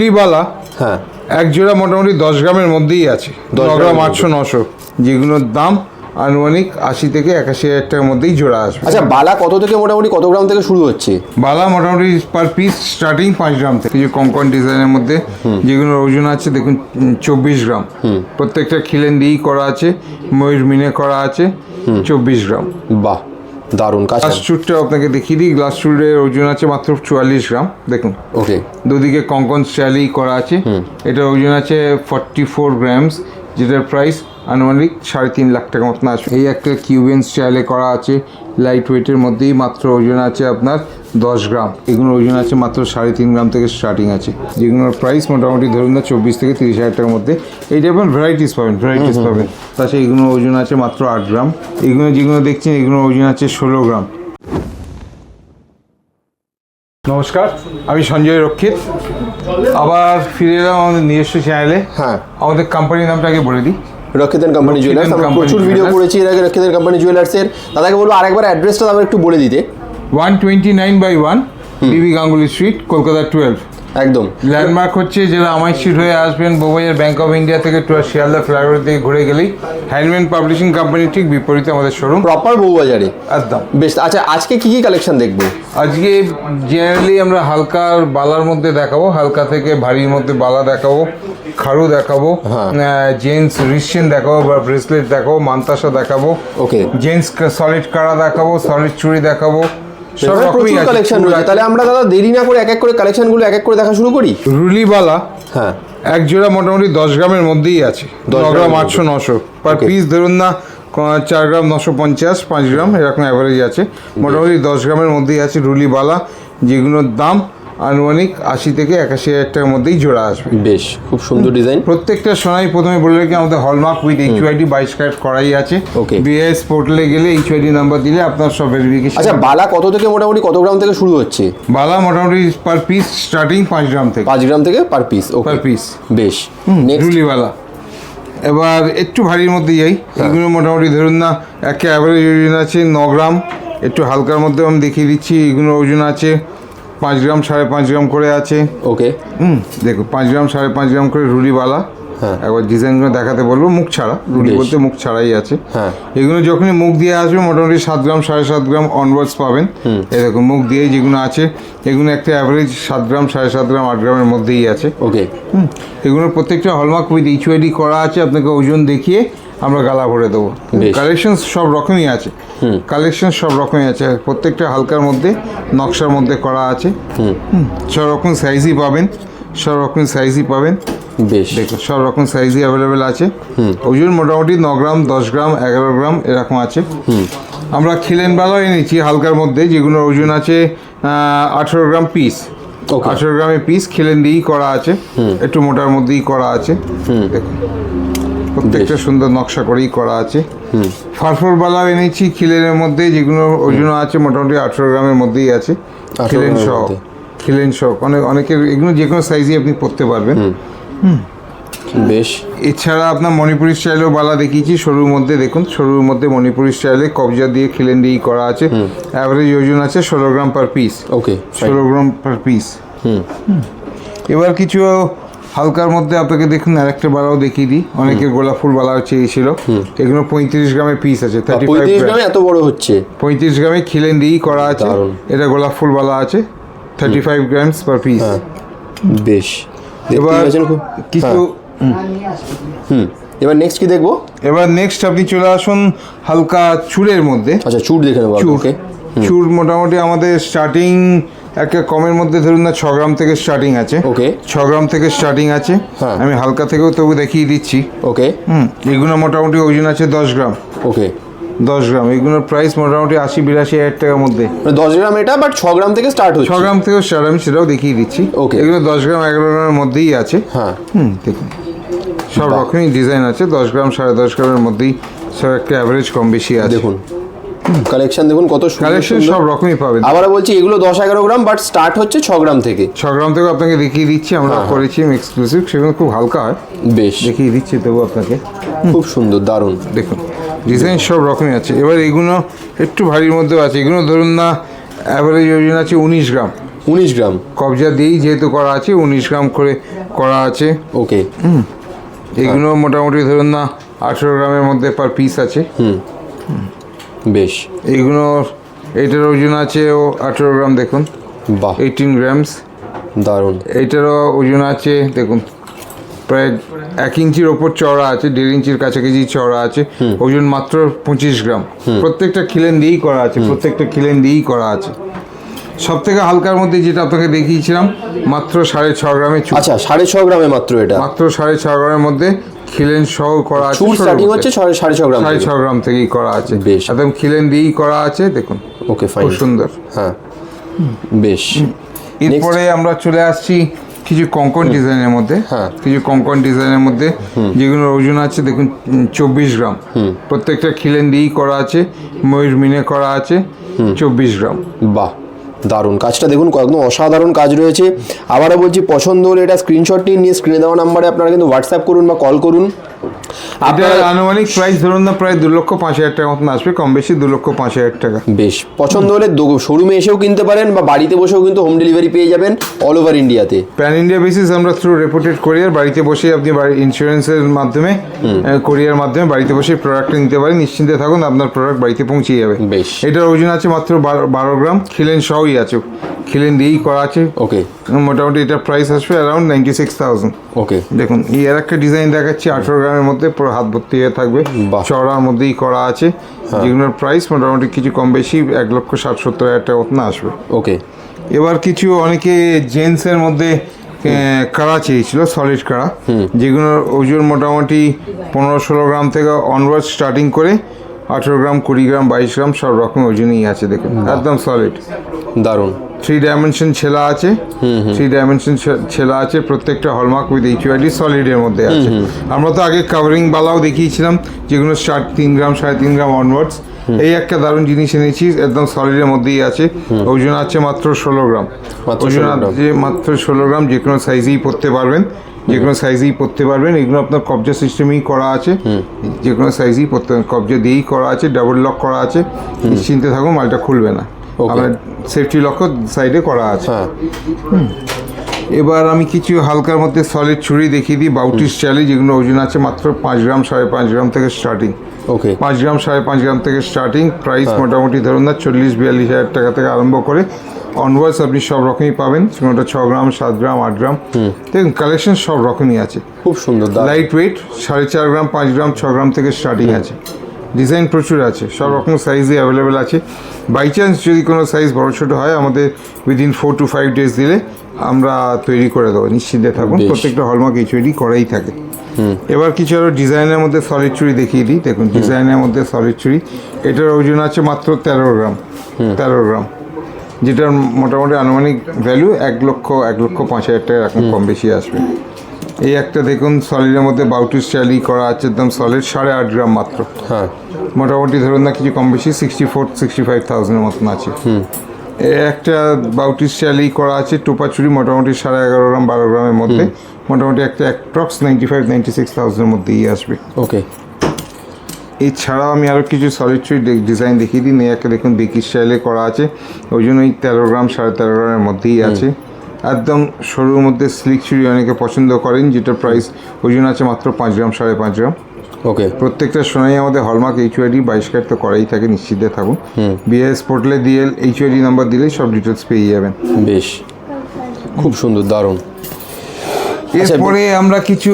রুলিবালা হ্যাঁ। এক জোড়া মোটামুটি দশ গ্রামের মধ্যেই আছে। দশ গ্রাম আটশো নশো। যেগুলোর দাম আনুমানিক আশি থেকে একাশি হাজার টাকার মধ্যেই জোড়া আসবে। আচ্ছা বালা কত থেকে মোটামুটি কত গ্রাম থেকে শুরু হচ্ছে? বালা মোটামুটি পার পিস স্টার্টিং পাঁচ গ্রাম থেকে। কিছু কঙ্কন ডিজাইনের মধ্যে যেগুলো ওজন আছে দেখুন চব্বিশ গ্রাম। প্রত্যেকটা খিলেন দিয়েই করা আছে ময়ূর মিনে করা আছে চব্বিশ গ্রাম। বাহ। দারুণ কাজ। গ্লাস চুটটা আপনাকে দেখিয়ে দিই। গ্লাস চুটের ওজন আছে মাত্র চুয়াল্লিশ গ্রাম। দেখুন। ওকে দুদিকে কঙ্কন স্টাইলেই করা আছে। এটার ওজন আছে ফর্টি ফোর গ্রামস যেটার প্রাইস আনুমানিক সাড়ে তিন লাখ টাকা মতন আসবে। এই একটা কিউবেন স্টাইলে করা আছে লাইট ওয়েটের মধ্যেই মাত্র ওজন আছে আপনার দশ গ্রাম। এগুলোর ওজন আছে মাত্র সাড়ে তিন গ্রাম থেকে স্টার্টিং আছে। যেগুলোর প্রাইস মোটামুটি ধরুন না চব্বিশ থেকে তিরিশ হাজার টাকার মধ্যে। এই টাইপের ভ্যারাইটিস পাবেন ভ্যারাইটিস পাবেন। তাছাড়া এগুলোর ওজন আছে মাত্র আট গ্রাম। এগুলো যেগুলো দেখছেন এগুলোর ওজন আছে ষোলো গ্রাম। নমস্কার আমি সঞ্জয় রক্ষিত। আবার ফিরে এলাম আমাদের নিজস্ব চ্যানেলে হ্যাঁ। আমাদের কোম্পানির নামটা আগে বলে দিই। রক্ষিতেন কোম্পানি জুয়েলার্স আমরা প্রচুর ভিডিও করেছি এর আগে রক্ষিতেন কোম্পানি জুয়েলার্সের দাদাকে বলব আরেকবার অ্যাড্রেসটা আমার একটু বলে দিতে। One twenty nine by one B B Ganguly street Kolkata twelve একদম। ল্যান্ডমার্ক হচ্ছে যারা আমার স্ট্রিট হয়ে আসবেন বোবাইয়ের ব্যাংক অফ ইন্ডিয়া থেকে টুয়ার শিয়ালদা ফ্লাইওভার থেকে ঘুরে গেলেই হ্যান্ডম্যান পাবলিশিং কোম্পানি ঠিক বিপরীতে আমাদের শোরুম প্রপার বউবাজারে? একদম। বেশ আচ্ছা আজকে কি কি কালেকশন দেখব? আজকে জেনারেলি আমরা হালকার বালার মধ্যে দেখাবো হালকা থেকে ভারীর মধ্যে বালা দেখাবো খাড়ু দেখাবো হ্যাঁ। জেন্টস রিসেন দেখাবো বা ব্রেসলেট দেখাবো মান্তাসা দেখাবো ওকে জেন্টস সলিড কাড়া দেখাবো সলিড চুড়ি দেখাবো প্রচুর। কালেকশন রয়েছে। তাহলে আমরা দাদা দেরি না করে এক এক করে কালেকশনগুলো এক এক করে দেখা শুরু করি? রুলিবালা হ্যাঁ। এক জোড়া মোটামুটি দশ গ্রামের মধ্যেই আছে। 10 ন গ্রাম আটশো নশো। পার. পিস ধরুন না চার গ্রাম নশো পঞ্চাশ পাঁচ গ্রাম এরকম অ্যাভারেজ আছে। মোটামুটি দশ গ্রামের মধ্যেই আছে রুলিবালা যেগুলোর দাম আনুমানিক আশি থেকে একাশি হাজার টাকার মধ্যেই জোড়া আসবে। বেশ খুব সুন্দর ডিজাইন প্রত্যেকটা সোনাই প্রথমে বলে রাখি আমাদের হলমার্ক উইথ এইচ ওয়াইডি বাইশ ক্যারেট করাই আছে। Okay. বিএস পোর্টালে গেলে এইচ ওয়াইডি নাম্বার দিলে আপনার সব ভেরিফিকেশন আচ্ছা বালা কত থেকে মোটামুটি কত গ্রাম থেকে শুরু হচ্ছে? বালা মোটামুটি পার পিস স্টার্টিং পাঁচ গ্রাম থেকে। পাঁচ গ্রাম থেকে per piece okay per piece বেশ। নেক্সট বালা। এবার একটু ভারীর মধ্যে যাই। হ্যাঁ। এগুলো মোটামুটি ধরুন না একটা অ্যাভারেজ ওজন আছে ন গ্রাম। একটু হালকার মধ্যে আমি দেখিয়ে দিচ্ছি এগুলো ওজন আছে পাঁচ গ্রাম সাড়ে পাঁচ গ্রাম করে আছে। ওকে হুম দেখো পাঁচ গ্রাম সাড়ে পাঁচ গ্রাম করে রুলিওয়ালা হ্যাঁ। একবার ডিজাইনগুলো দেখাতে বলব মুখ ছাড়া। রুলি বলতে মুখ ছাড়াই আছে। হ্যাঁ। এগুলো যখনই মুখ দিয়ে আসবে মোটামুটি সাত গ্রাম সাড়ে সাত গ্রাম অনওয়ার্ডস পাবেন। এই দেখুন মুখ দিয়ে যেগুলো আছে এগুলো একটা অ্যাভারেজ সাত গ্রাম সাড়ে সাত গ্রাম আট গ্রামের মধ্যেই আছে। ওকে হুম, এগুলোর প্রত্যেকটা হলমার্ক উইথ এইচওয়াইডি করা আছে আপনাকে ওজন দেখিয়ে আমরা গালা ভরে দেবো। কালেকশন সব রকমই আছে। কালেকশন সব রকমই আছে। প্রত্যেকটা হালকার মধ্যে নকশার মধ্যে করা আছে। হুম, সব রকম সাইজই পাবেন। সব রকম সাইজই পাবেন। বেশ। দেখুন সব রকম সাইজই অ্যাভেলেবেল আছে। ওজন মোটামুটি ন গ্রাম দশ গ্রাম এগারো গ্রাম এরকম আছে। আমরা খিলেন বালাও এনেছি হালকার মধ্যে যেগুলোর ওজন আছে আঠেরো গ্রাম পিস. আঠেরো গ্রামের পিস খিলেন দিয়েই করা আছে। একটু মোটার মধ্যেই করা আছে। দেখুন। প্রত্যেকটা সুন্দর নকশা করেই করা আছে। ফারফর বালাও এনেছি খিলেনের মধ্যে যেগুলো ওজন আছে মোটামুটি আঠেরো গ্রামের মধ্যেই আছে। খিলেন সহ খিলেন সহ অনেক অনেকের এগুলো যে কোনো সাইজই আপনি পরতে পারবেন। বেশ। এছাড়া আপনার মণিপুরি স্টাইলেও বালা দেখিয়েছি সরুর মধ্যে দেখুন সরুর মধ্যে মণিপুরি স্টাইলে কবজা দিয়ে খিলেন দিয়েই করা আছে। অ্যাভারেজ ওজন আছে ষোলো গ্রাম পার পিস ওকে ষোলো গ্রাম পার পিস এবার কিছু হালকার মধ্যে আপনাকে দেখুন আরেকটা বালাও দেখিয়ে দিই। অনেকের গোলাপ ফুল বালা চেয়েছিল। এগুলো পঁয়ত্রিশ গ্রামের পিস আছে থার্টি পঁয়ত্রিশ গ্রামে এত বড় হচ্ছে? পঁয়ত্রিশ গ্রামে খিলেন দিয়েই করা আছে। এটা গোলাপ ফুল বালা আছে thirty five grams per piece বেশ। এবার কিছু হ্যাঁ। হুম। এবার নেক্সট কি দেখব? এবার নেক্সট আপনি চলে আসুন হালকা চুলের মধ্যে। আচ্ছা চুট দেখে নেব চুর মোটামুটি আমাদের স্টার্টিং একটা কমের মধ্যে ধরুন না ছ গ্রাম থেকে স্টার্টিং আছে। ওকে ছ গ্রাম থেকে স্টার্টিং আছে। হ্যাঁ। আমি হালকা থেকেও তবু দেখিয়ে দিচ্ছি। ওকে হুম এগুলো মোটামুটি ওজন আছে দশ গ্রাম। ওকে দশ গ্রাম এগুলোর প্রাইস মোটামুটি আশি বিরাশি হাজার টাকার মধ্যে। মানে দশ গ্রাম এটা বাট ছ গ্রাম থেকে স্টার্ট হচ্ছে। ছ গ্রাম থেকেও স্টার্ট আমি সেটাও দেখিয়ে দিচ্ছি। ওকে এগুলো দশ গ্রাম এগারো গ্রামের মধ্যেই আছে। হ্যাঁ। হুম দেখুন। সব। রকমই ডিজাইন আছে। দশ গ্রাম সাড়ে দশ গ্রামের মধ্যেই সব একটা অ্যাভারেজ কম বেশি আছে। দেখুন। কালেকশন দেখুন কত সুন্দর কালেকশন সব রকমই পাবেন। আবার বলছি এগুলো দশ এগারো গ্রাম বাট স্টার্ট হচ্ছে ছ গ্রাম থেকে। ছ গ্রাম থেকে আপনাকে দেখিয়ে দিচ্ছি আমরা হ্যাঁ, করেছি এক্সক্লুসিভ সেগুলো খুব হালকা হয়। বেশ। দেখিয়ে দিচ্ছি তবু আপনাকে। খুব সুন্দর দারুণ। দেখুন ডিজাইন সব রকমই আছে। এবার এগুলো একটু ভারীর মধ্যেও আছে। এগুলো ধরুন না অ্যাভারেজ ওজন আছে উনিশ গ্রাম। উনিশ গ্রাম। কবজা দিয়েই যেহেতু করা আছে উনিশ গ্রাম করে করা আছে। ওকে। এগুলো মোটামুটি ধরুন না আঠেরো গ্রামের মধ্যে পার পিস আছে। বেশ। এগুলো এটার ওজন আছে ও আঠেরো গ্রাম দেখুন। বাহ। এইটিন গ্রামস দারুণ। এইটারও ওজন আছে দেখুন। প্রায় এক ইঞ্চির ওপর চওড়া আছে দেড় ইঞ্চির কাছাকাছি চওড়া আছে। ওজন মাত্র পঁচিশ গ্রাম। প্রত্যেকটা খিলেন দিয়েই করা আছে প্রত্যেকটা খিলেন দিয়েই করা আছে। সব থেকে হালকার মধ্যে যেটা আপনাকে দেখিয়েছিলাম মাত্র সাড়ে ছ গ্রামে আচ্ছা সাড়ে ছ গ্রামে মাত্র এটা? মাত্র সাড়ে ছ গ্রামের মধ্যে খিলেন সহ করা আছে চুর স্টার্টিং হচ্ছে সাড়ে ছ গ্রাম সাড়ে ছ গ্রাম থেকেই করা আছে। বেশ। একদম খিলেন দিয়েই করা আছে দেখুন। ওকে ফাইন খুব সুন্দর। হ্যাঁ। বেশ। এরপরে আমরা চলে আসছি কিছু কঙ্কন ডিজাইনের মধ্যে। হ্যাঁ। কিছু কঙ্কন ডিজাইনের মধ্যে। যেগুলো ওজন আছে দেখুন চব্বিশ গ্রাম। প্রত্যেকটা খিলেন দিয়েই করা আছে ময়ূর মিনে করা আছে চব্বিশ গ্রাম। বাহ। দারুণ। কাজটা দেখুন একদম অসাধারণ কাজ রয়েছে। আবারও বলছি, পছন্দ হলে এটা স্ক্রিনশট নিয়ে স্ক্রিনে দেওয়া নাম্বারে আপনারা কিন্তু হোয়াটসঅ্যাপ করুন বা কল করুন। আপনারা আনুমানিক প্রাইস ধরুন না প্রায় দু লক্ষ পাঁচ হাজার টাকা মতন আসবে কম বেশি দু লক্ষ পাঁচ হাজার টাকা। বেশ পছন্দ হলে শোরুমে এসেও কিনতে পারেন বা বাড়িতে বসেও কিন্তু হোম ডেলিভারি পেয়ে যাবেন অল ওভার ইন্ডিয়াতে প্যান ইন্ডিয়া বেসিস আমরা থ্রু রেপুটেড কোরিয়ার বাড়িতে বসে আপনি ইন্স্যুরেন্সের মাধ্যমে কোরিয়ার মাধ্যমে বাড়িতে বসে প্রোডাক্টটা নিতে পারেন। নিশ্চিন্তে থাকুন আপনার প্রোডাক্ট বাড়িতে পৌঁছে যাবে। বেশ। এটার ওজন আছে মাত্র বারো বারো গ্রাম খিলেন সহই আছে। খিলেন দিয়েই করা আছে। ওকে মোটামুটি এটা প্রাইস আসবে around ninety six thousand okay দেখুন এই আর একটা ডিজাইন দেখাচ্ছি আঠেরো গ্রামের মধ্যে পুরো হাত ভর্তি হয়ে থাকবে। চড়ার মধ্যেই করা আছে। যেগুলোর প্রাইস মোটামুটি কিছু কম বেশি এক লক্ষ ষাট সত্তর হাজার টাকা মতন আসবে। ওকে এবার কিছু অনেকে জেন্টসের মধ্যে কাড়া চেয়েছিল সলিড কাড়া। যেগুলোর ওজন মোটামুটি পনেরো ষোলো গ্রাম থেকে অনওয়ার্ড স্টার্টিং করে আঠেরো গ্রাম কুড়ি গ্রাম বাইশ গ্রাম সব রকম ওজনই আছে দেখুন। একদম সলিড দারুণ। থ্রি ডাইমেনশন ছেলা আছে। থ্রি ডাইমেনশন ছেলা আছে প্রত্যেকটা হলমার্ক উইথ এইচওয়াইডি সলিডের মধ্যে আছে। আমরা তো আগে কাভারিং বালাও দেখিয়েছিলাম যেগুলো স্টার্ট তিন গ্রাম সাড়ে তিন গ্রাম অনওয়ার্ডস এই একটা দারুণ জিনিস এনেছি একদম সলিডের মধ্যেই আছে। ওজন আছে মাত্র ষোলো গ্রাম ওজন আছে মাত্র ষোলো গ্রাম যে কোনো সাইজেই পরতে পারবেন। যে কোনো সাইজেই পরতে পারবেন। এগুলো আপনার কবজা সিস্টেমেই করা আছে। যে কোনো সাইজেই পারবেন কবজা দিয়েই করা আছে ডাবল লক করা আছে। নিশ্চিন্তে থাকুন মালটা খুলবে না। আপনার সেফটি লকও সাইডে করা আছে। হ্যাঁ। এবার আমি কিছু হালকার মধ্যে সলিড ছুরি দেখিয়ে দিই বাউটি স্টাইলে যেগুলো ওজন আছে মাত্র পাঁচ গ্রাম সাড়ে পাঁচ গ্রাম থেকে স্টার্টিং ওকে পাঁচ গ্রাম সাড়ে পাঁচ গ্রাম থেকে স্টার্টিং প্রাইস মোটামুটি ধরুন না চল্লিশ বিয়াল্লিশ হাজার টাকা থেকে আরম্ভ করে অনওয়ার্ডস আপনি সব রকমই পাবেন কোনোটা ছ গ্রাম সাত গ্রাম আট গ্রাম। দেখুন কালেকশন সব রকমই আছে। খুব সুন্দর লাইট ওয়েট সাড়ে চার গ্রাম পাঁচ গ্রাম ছ গ্রাম থেকে স্টার্টিং আছে। ডিজাইন প্রচুর আছে সব রকম সাইজই অ্যাভেলেবেল আছে। বাই চান্স যদি কোনো সাইজ বড় ছোটো হয় আমাদের within four to five days দিলে আমরা তৈরি করে দেবো নিশ্চিন্তে থাকুন। প্রত্যেকটা হলমার্ক এইচওডি করাই থাকে। এবার কিছু আরও ডিজাইনের মধ্যে সলিড চুরি দেখিয়ে দিই। দেখুন ডিজাইনের মধ্যে সলিড চুরি এটার ওজন আছে মাত্র তেরো গ্রাম। তেরো গ্রাম। যেটার মোটামুটি আনুমানিক ভ্যালু এক লক্ষ এক লক্ষ পাঁচ হাজার টাকা এখন কম বেশি আসবে। এই একটা দেখুন সলিডের মধ্যে বাউটি স্টাইলই করা আছে একদম সলিড সাড়ে আট গ্রাম মাত্র। হ্যাঁ। মোটামুটি ধরুন না কিছু কম বেশি সিক্সটি ফোর সিক্সটি ফাইভ থাউজেন্ডের মতন আছে। এ একটা বাউটি স্টাইলই করা আছে টোপা চুরি মোটামুটি সাড়ে এগারো গ্রাম বারো গ্রামের মধ্যে। মোটামুটি একটা approx ninety five ninety six থাউজেন্ডের মধ্যেই আসবে। ওকে। এছাড়াও আমি আরও কিছু সলিড চুরি ডিজাইন দেখিয়ে দিই। একটা দেখুন বেকি স্টাইলে করা আছে। ওই জন্য ওই তেরো গ্রাম সাড়ে তেরো গ্রামের মধ্যেই আছে। একদম সরুর মধ্যে স্লিক চুরি অনেকে পছন্দ করেন যেটার প্রাইস ওজন আছে মাত্র পাঁচ গ্রাম সাড়ে পাঁচ গ্রাম। ওকে প্রত্যেকটা সোনাই আমাদের হলমার্ক এইচওআইডি বাইশ কার্ড তো করাই থাকে নিশ্চিন্তে থাকুন। বিএস পোর্টালে দিয়ে এইচওআইডি নাম্বার দিলে সব ডিটেলস পেয়ে যাবেন। বেশ। খুব সুন্দর দারুণ। আচ্ছা, এরপরে আমরা কিছু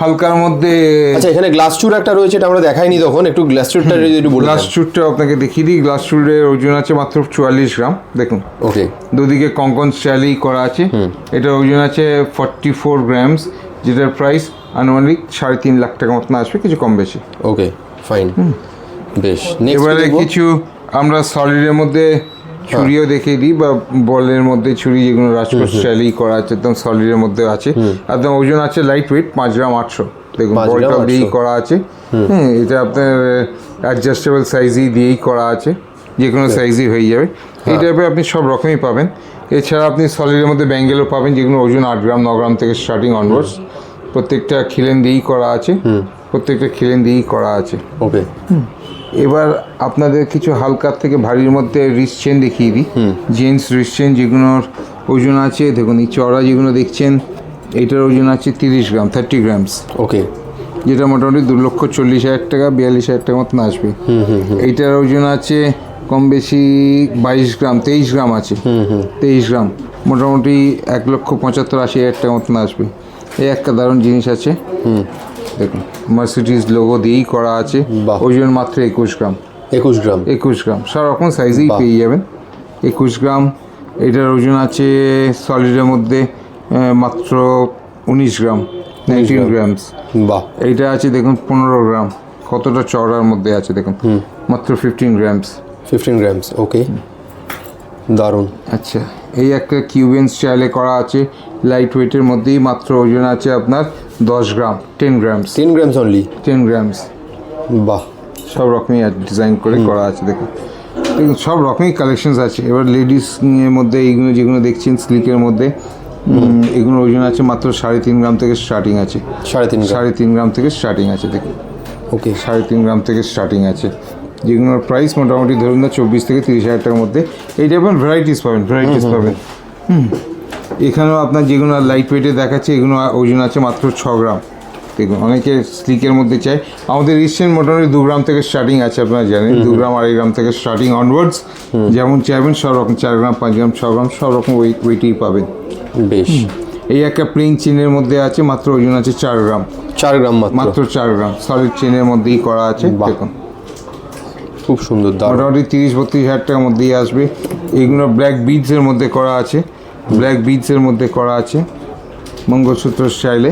হালকার মধ্যে আচ্ছা এখানে গ্লাস চুর একটা রয়েছে এটা আমরা দেখাইনি তখন একটু গ্লাস চুরটা যদি একটু বলে গ্লাস চুটটা আপনাকে দেখিয়ে দিই গ্লাস চুটের ওজন আছে মাত্র চুয়াল্লিশ গ্রাম দেখুন। ওকে দুদিকে কঙ্কন স্টাইলেই করা আছে এটার ওজন আছে ফর্টি ফোর গ্রামস যেটার প্রাইস আনুমানিক সাড়ে তিন লাখ টাকা মতন আসবে কিছু কম বেশি। ওকে ফাইন বেশ নেক্সট এবারে কিছু আমরা সলিডের মধ্যে ছুরিও দেখিয়ে দিই বা বলের মধ্যে ছুরি যেগুলো রাজকোট স্টাইলেই করা আছে একদম সলিডের মধ্যে আছে। একদম ওজন আছে লাইট ওয়েট পাঁচ গ্রাম আটশো। দেখুন পাঁচ গ্রাম বলটা দিয়েই করা আছে। হ্যাঁ এটা আপনার অ্যাডজাস্টেবল সাইজই দিয়েই করা আছে। যে কোনো সাইজই হয়ে যাবে। এই টাইপের আপনি সব রকমই পাবেন। এছাড়া আপনি সলিডের মধ্যে ব্যাঙ্গেলও পাবেন যেগুলো ওজন আট গ্রাম ন গ্রাম থেকে স্টার্টিং অনওয়ার্ডস প্রত্যেকটা খিলেন দিয়েই করা আছে। প্রত্যেকটা খিলেন দিয়েই করা আছে। ওকে এবার আপনাদের কিছু হালকার থেকে ভারীর মধ্যে রিস্ট চেন দেখিয়ে দিই। জেন্টস রিস্ট চেন যেগুলোর ওজন আছে দেখুন এই চড়া যেগুলো দেখছেন এইটার ওজন আছে তিরিশ গ্রাম থার্টি গ্রামস ওকে। যেটা মোটামুটি দু লক্ষ চল্লিশ হাজার টাকা বিয়াল্লিশ হাজার টাকা মতন আসবে। এইটার ওজন আছে কম বেশি বাইশ গ্রাম তেইশ গ্রাম আছে। তেইশ গ্রাম মোটামুটি এক লক্ষ পঁচাত্তর আশি হাজার টাকা মতন আসবে। এই একটা দারুণ জিনিস আছে। দেখুন মার্সিডিজ লোগো দিয়েই করা আছে। ওজন মাত্র একুশ গ্রাম। একুশ গ্রাম। একুশ গ্রাম। সব রকম সাইজেই পেয়ে যাবেন। একুশ গ্রাম এটার ওজন আছে সলিডের মধ্যে মাত্র উনিশ গ্রাম নাইনটিন গ্রামস বাহ। এইটা আছে দেখুন পনেরো গ্রাম। কতটা চওড়ার মধ্যে আছে দেখুন। মাত্র fifteen grams fifteen grams okay দারুণ। আচ্ছা এই একটা কিউবেন স্টাইলে করা আছে। লাইট ওয়েটের মধ্যেই মাত্র ওজন আছে আপনার দশ গ্রাম ten grams. Ten grams only ten grams. বাহ। সব রকমই ডিজাইন করে করা আছে দেখুন। সব রকমই কালেকশনস আছে। এবার লেডিস এর মধ্যে এইগুলো যেগুলো দেখছেন স্লিকের মধ্যে উম, এগুলোর ওজন আছে মাত্র সাড়ে তিন গ্রাম থেকে স্টার্টিং আছে। সাড়ে তিন সাড়ে তিন গ্রাম থেকে স্টার্টিং আছে দেখুন। ওকে। সাড়ে তিন গ্রাম থেকে স্টার্টিং আছে। যেগুলোর প্রাইস মোটামুটি ধরুন না চব্বিশ থেকে তিরিশ হাজার টাকার মধ্যে এই টাইপের ভ্যারাইটিস পাবেন ভ্যারাইটিস পাবেন। হুম। এখানেও আপনার যেগুলো লাইট ওয়েটে দেখাচ্ছে এগুলো ওজন আছে মাত্র ছ গ্রাম। দেখুন অনেকে স্লিকের মধ্যে চাই আমাদের রিসেন্ট মোটামুটি দু গ্রাম থেকে স্টার্টিং আছে আপনারা জানেন। দু গ্রাম আড়াই গ্রাম থেকে স্টার্টিং অনওয়ার্ডস যেমন চাইবেন সব রকম চার গ্রাম পাঁচ গ্রাম ছ গ্রাম সব রকম ওয়েট ওয়েটেই পাবেন। বেশ। এই একটা প্লেন চেনের মধ্যে আছে মাত্র ওজন আছে চার গ্রাম। চার গ্রাম মাত্র। চার গ্রাম। সলিড চেনের মধ্যেই করা আছে দেখুন। খুব সুন্দর মোটামুটি তিরিশ বত্রিশ হাজার টাকার মধ্যেই আসবে। এইগুলো ব্ল্যাক বিডসের মধ্যে করা আছে। ব্ল্যাক বিডসের মধ্যে করা আছে মঙ্গলসূত্র স্টাইলে।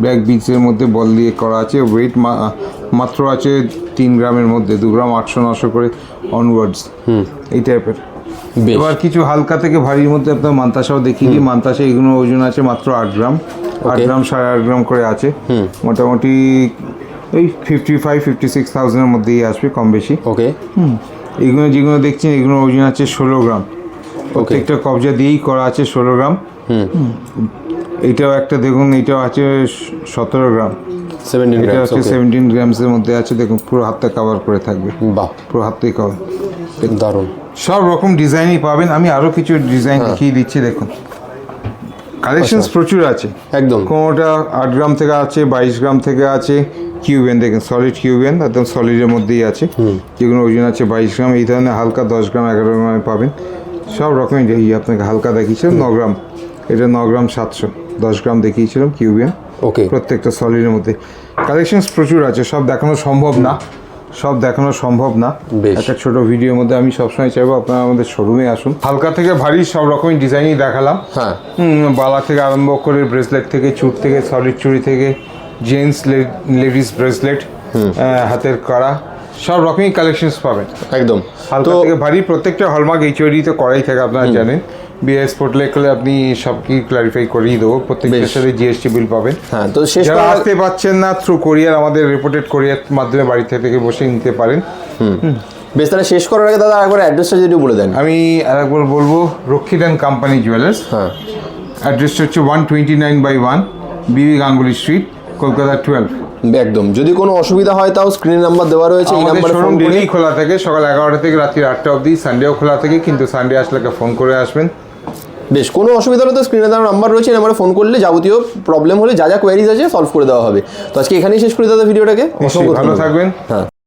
ব্ল্যাক বিডসের মধ্যে বল দিয়ে করা আছে ওয়েট মাত্র আছে তিন গ্রামের মধ্যে দু গ্রাম আটশো নশো করে অনওয়ার্ডস এই টাইপের এবার কিছু হালকা থেকে ভারীর মধ্যে আপনার মান্তাসাও দেখিয়ে দিই। মান্তাসা এগুলো ওজন আছে মাত্র আট গ্রাম। আট গ্রাম সাড়ে আট গ্রাম করে আছে। মোটামুটি ওই ফিফটি ফাইভ ফিফটি সিক্স থাউজেন্ডের মধ্যেই আসবে কম বেশি। ওকে এগুলো যেগুলো দেখছেন এগুলো ওজন আছে ষোলো গ্রাম। প্রত্যেকটা কবজা দিয়েই করা আছে ষোলো গ্রাম। হুম। এটাও একটা দেখুন এটাও আছে সতেরো গ্রাম। এটা হচ্ছে সেভেন্টিন গ্রামসের মধ্যে আছে দেখুন পুরো হাতটা কভার করে থাকবে। বাহ। পুরো হাতটাই কভার দারুণ। সব রকম ডিজাইনই পাবেন। আমি আরও কিছু ডিজাইন দেখিয়ে দিচ্ছি দেখুন। কালেকশনস প্রচুর আছে। একদম। কোনোটা আট গ্রাম থেকে আছে বাইশ গ্রাম থেকে আছে কিউবেন দেখেন সলিড কিউবেন একদম সলিডের মধ্যেই আছে। যেগুলো ওজন আছে বাইশ গ্রাম এই ধরনের হালকা দশ গ্রাম এগারো গ্রামে পাবেন। সব রকমই এই আপনাকে হালকা দেখিয়েছিলাম ন গ্রাম। এটা ন গ্রাম সাতশো। দশ গ্রাম দেখিয়েছিলাম কিউবেন ওকে। প্রত্যেকটা সলিডের মধ্যে। কালেকশনস প্রচুর আছে সব দেখানো সম্ভব না। সব দেখানো সম্ভব না। একটা ছোট ভিডিওর মধ্যে আমি সবসময় চাইব আপনারা আমাদের শোরুমে আসুন। হালকা থেকে ভারী সব রকমই ডিজাইনই দেখালাম। হ্যাঁ। বালা থেকে আরম্ভ করে ব্রেসলেট থেকে চুট থেকে সলিড চুড়ি থেকে জেন্টস লেডিস ব্রেসলেট হাতের করা। সব রকমই কালেকশনস পাবেন। একদম। হালকা তো থেকে ভারী প্রত্যেকটা হলমার্ক এইচওডি তো করাই থাকে আপনারা জানেন। বিএস পোর্টালে করলে আপনি সব কি ক্লারিফাই করিয়ে দেবো প্রত্যেকটার। সাথে জিএসটি বিল পাবেন। হ্যাঁ তো যারা আসতে পাচ্ছেন না থ্রু কোরিয়ার আমাদের রিপোর্টেড কোরিয়ার মাধ্যমে বাড়িতে থেকে বসে নিতে পারেন। বেশ তাহলে শেষ করার আগে দাদা একবার অ্যাড্রেসটা যদি বলে দেন। আমি আরেকবার বলব রক্ষিদান কোম্পানি জুয়েলার্স হ্যাঁ। অ্যাড্রেসটা হচ্ছে one twenty nine by one B B Ganguly street Kolkata twelve একদম। যদি কোনো অসুবিধা হয় তাও স্ক্রিন নাম্বার দেওয়া রয়েছে এই নাম্বারে ফোন ডেলি খোলা থাকে সকাল এগারোটা থেকে রাত্রি আটটা অবধি সানডেও খোলা থাকে কিন্তু সানডে আসলে ফোন করে আসবেন। বেশ কোনো অসুবিধা হলে তো স্ক্রিনে দেওয়ার নাম্বার রয়েছে নাম্বারে ফোন করলে যাবতীয় প্রবলেম হলে যা যা কোয়ারিজ আছে সলভ করে দেওয়া হবে। তো আজকে এখানেই শেষ করে দাদা ভিডিওটাকে। অসংখ্য ভালো থাকবেন। হ্যাঁ।